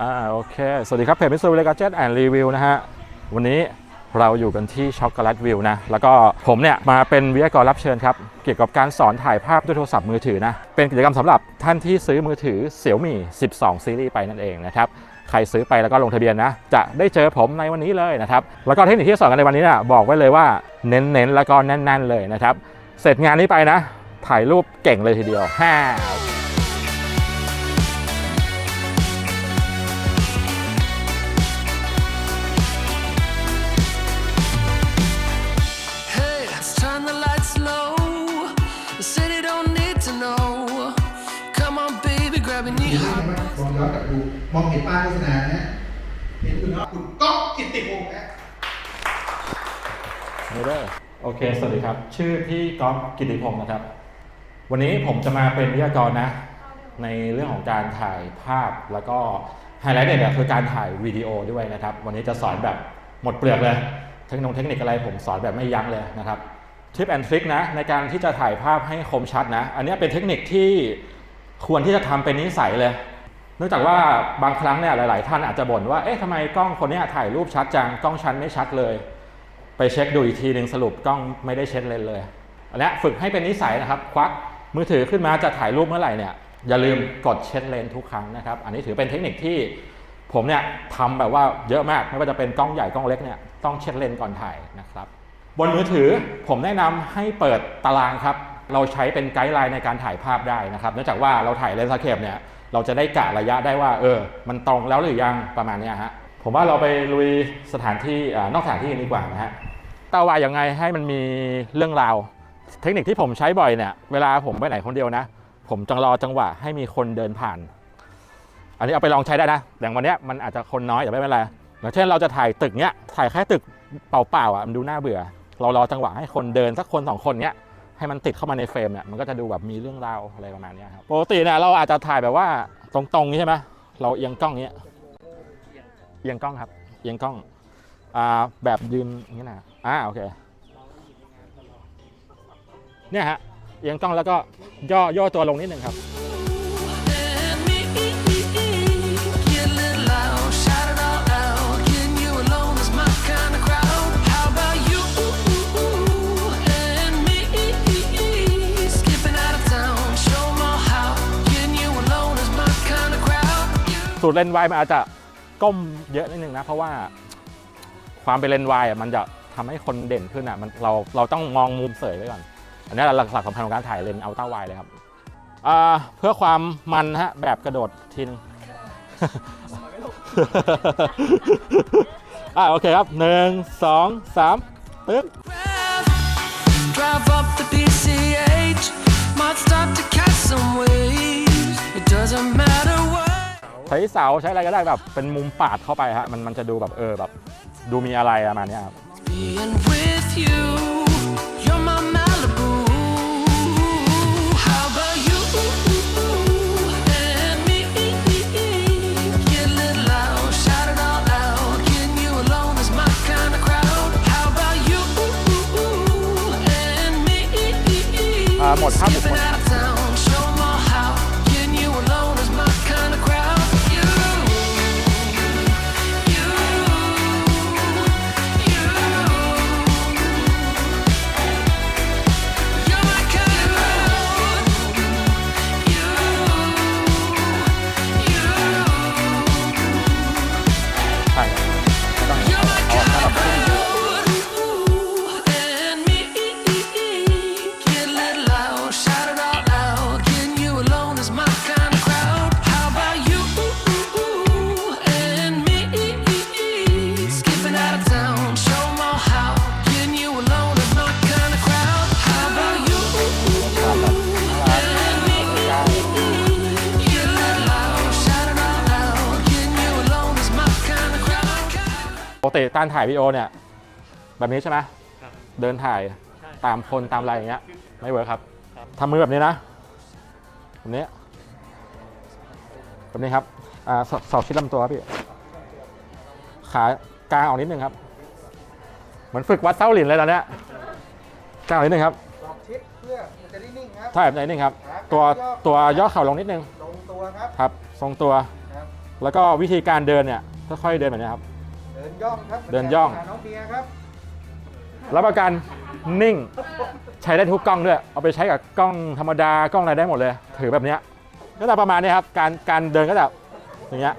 อ่าโอเค สวัสดีครับเพจมิสเตอร์วิลเลจแอนด์รีวิวนะฮะ วันนี้เราอยู่กันที่ช็อกโกแลตวิวนะ แล้วก็ผมเนี่ย มาเป็นวิทยกรรับเชิญครับ เกี่ยวกับการสอนถ่ายภาพด้วยโทรศัพท์มือถือนะ เป็นกิจกรรมสำหรับท่านที่ซื้อมือถือ Xiaomi 12 ซีรีส์ไปนั่นเองนะครับ ใครซื้อไปแล้วก็ลงทะเบียนนะ จะได้เจอผมในวันนี้เลยนะครับ แล้วก็เทคนิคที่สอนกันในวันนี้นะบอกไว้เลยว่าเน้นๆแล้วก็แน่น ๆ เลยนะครับ เสร็จงานนี้ไปนะ ถ่ายรูปเก่งเลยทีเดียวฮ่า ดูมองเห็นป้ายโฆษณานะเห็นคุณเนาะคุณก๊อกกิติพงศ์นะไม่ได้โอเค สวัสดีครับ ชื่อพี่ก๊อฟกิติพงศ์นะครับ วันนี้ผมจะมาเป็นวิทยากรนะ ในเรื่องของการถ่ายภาพแล้วก็ไฮไลท์เด็ดๆคือการถ่ายวิดีโอด้วยนะครับ วันนี้จะสอนแบบหมดเปลือกเลย เทคโนโลยีเทคนิคอะไรผมสอนแบบไม่ยั้งเลยนะครับทิปแอนทริคนะในการที่จะถ่ายภาพให้คมชัดนะ อันนี้เป็นเทคนิคที่ควรที่จะทำเป็นนิสัยเลย เนื่องจากว่าบางครั้งเนี่ยหลาย ๆ ท่านอาจจะบ่นว่า เอ๊ะทำไมกล้องคนนี้ถ่ายรูปชัดจัง กล้องชันไม่ชัดเลย ไปเช็คดูอีกทีหนึ่งสรุปกล้องไม่ได้เช็ดเลนส์เลยอันนี้ฝึกให้เป็นนิสัยนะครับ ควักมือถือขึ้นมาจะถ่ายรูปเมื่อไหร่เนี่ย อย่าลืมกดเช็ดเลนส์ทุกครั้งนะครับ อันนี้ถือเป็นเทคนิคที่ผมเนี่ยทำแบบว่าเยอะมาก ไม่ว่าจะเป็นกล้องใหญ่กล้องเล็กเนี่ยต้องเช็ดเลนส์ก่อนถ่ายนะครับ บนมือถือผมแนะนำให้เปิดตารางครับ เราใช้เป็นไกด์ไลน์ในการถ่ายภาพได้นะครับ เนื่องจากว่าเราถ่ายเลนส์สเคปเนี่ยเราจะได้กะระยะได้ว่า เออ มันตรงแล้วหรือยังประมาณนี้ฮะผมว่าเราไปลุยสถานที่อนอกสถานที่นดีกว่านะฮะตาวายังไงให้มันมีเรื่องราว เทคนิคที่ผมใช้บ่อยเนี่ยเวลาผมไปไหนคนเดียวนะ ผมจังรอจังหวะให้มีคนเดินผ่าน อันนี้เอาไปลองใช้ได้นะอย่างวันนี้มันอาจจะคนน้อยแต่ไม่เป็นไรอย่างเช่นเราจะถ่ายตึกเนี้ยถ่ายแค่ตึกเปล่าๆอะมันดูน่าเบื่อ เรารอจังหวะให้คนเดินสักคนสองคนเนี้ย ให้มันติดเข้ามาในเฟรมเนี่ยมันก็จะดูแบบมีเรื่องราวอะไรประมาณเนี้ยครับปกติเนี่ยเราอาจจะถ่ายแบบว่าตรงๆนี้ใช่ไหมเราเอียงกล้องเนี้ยเอียงกล้องครับเอียงกล้องอ่าแบบยืนอย่างนี้นะอ่าโอเคเนี่ยฮะเอียงกล้องแล้วก็ย่อย่อตัวลงนิดนึงครับ สูตรเลนวายมันอาจจะก้มเยอะนิดนึงนะ เพราะว่าความเป็นเลนวายมันจะทำให้คนเด่นขึ้นอะมันเราเราต้องมองมุมเสยไว้ก่อน อันนี้หลักหลักสำคัญของการถ่ายเลนส์อัลต้าไวเลยครับเพื่อความมันฮะแบบกระโดดทีนึงอ่าโอเคครับหนึ่งสองสามปึ๊บ grab, drive up the PCH. Might stop to catch some waves. It doesn't matter ช้เสาใช้อะไรก็ได้แบบเป็นมุมปาดเข้าไปฮะมันมันจะดูแบบเออแบบดูมีอะไรประมาณเนี้ยครับ Being with you, you're my Malibu. How about you and me? Get a little loud, shout it all out. Getting you alone is my kind of crowd. How about you and me? อ่าหมดภาพบุคคล Skipping out of town, ปกติการถ่ายวิดีโอเนี่ย แบบนี้ใช่ไหมเดินถ่ายตามคนตามอะไรอย่างเงี้ย ไม่เวิร์คครับทำมือแบบนี้นะแบบนี้แบบนี้ครับอ่าสสอบชิดลำตัวครับพี่ขากลางออกนิดนึงครับ เหมือนฝึกวัดเส้าหลินเลยตอนเนี้ยกลางออกนิดนึงครับสอบชิดเพื่อมันจะได้นิ่งครับถ้าแบบไหนนิดนึงครับ ตัวตัวย่อเข่าลงนิดนึงตรงตัวครับ ครับ ทรงตัว ครับ แล้วก็วิธีการเดินเนี่ยค่อยๆเดินแบบนี้ครับเดินย่องครับเดินย่อง หาน้องเบียร์ครับรับประกันนิ่งใช้ได้ทุกกล้องด้วย เอาไปใช้กับกล้องธรรมดากล้องอะไรได้หมดเลย ถือแบบเนี้ยก็จะประมาณนี้ครับ การการเดินก็จะอย่างเงี้ย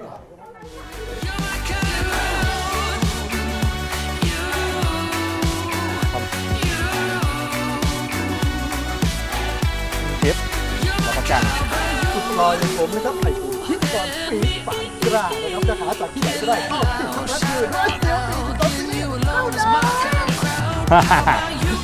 สุดรอยอย่างผมนะครับไอ้ผมคิดก่อนปีปากกล้านะครับจะหาจากที่ไหนก็ได้เข้าถึงทุกนัดเลยด้วยเสียวปีกตอนนี้เข้าได้